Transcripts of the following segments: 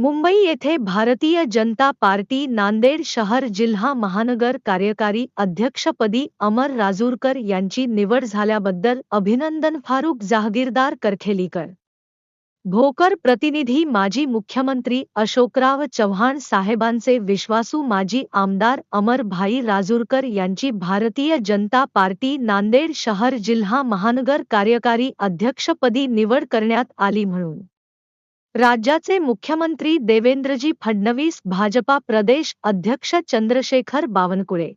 मुंबई येथे भारतीय जनता पार्टी नांदेड शहर जिल्हा महानगर कार्यकारी अध्यक्षपदी अमर राजूरकर यांची निवड झाल्याबद्दल अभिनंदन फारुक जहागीरदार करखेलीकर. भोकर प्रतिनिधी माजी मुख्यमंत्री अशोकराव चव्हाण साहेबांचे विश्वासू माजी आमदार अमर भाई राजूरकर यांची भारतीय जनता पार्टी नांदेड शहर जिल्हा महानगर कार्यकारी अध्यक्षपदी निवड करण्यात आली म्हणून. राज्याचे मुख्यमंत्री देवेंद्रजी फडणवीस भाजपा प्रदेश अध्यक्ष चंद्रशेखर बावनकुळे.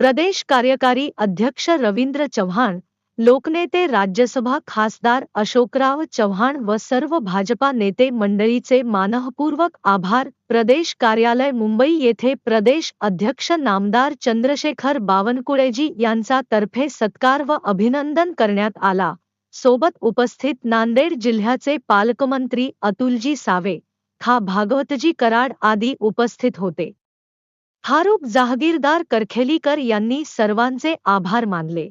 प्रदेश कार्यकारी अध्यक्ष रवींद्र चव्हाण लोकनेते राज्यसभा खासदार अशोकराव चव्हाण व सर्व भाजपा नेते मंडळीचे मानहपूर्वक आभार. प्रदेश कार्यालय मुंबई येथे प्रदेश अध्यक्ष नामदार चंद्रशेखर बावनकुळेजी यांचा तर्फे सत्कार व अभिनंदन करण्यात आला. सोबत उपस्थित नांदेड जिल्ह्याचे पालकमंत्री अतुलजी सावे खा भागवतजी कराड आदी उपस्थित होते. फारुख जहागीरदार करखेलीकर यांनी सर्वांचे आभार मानले.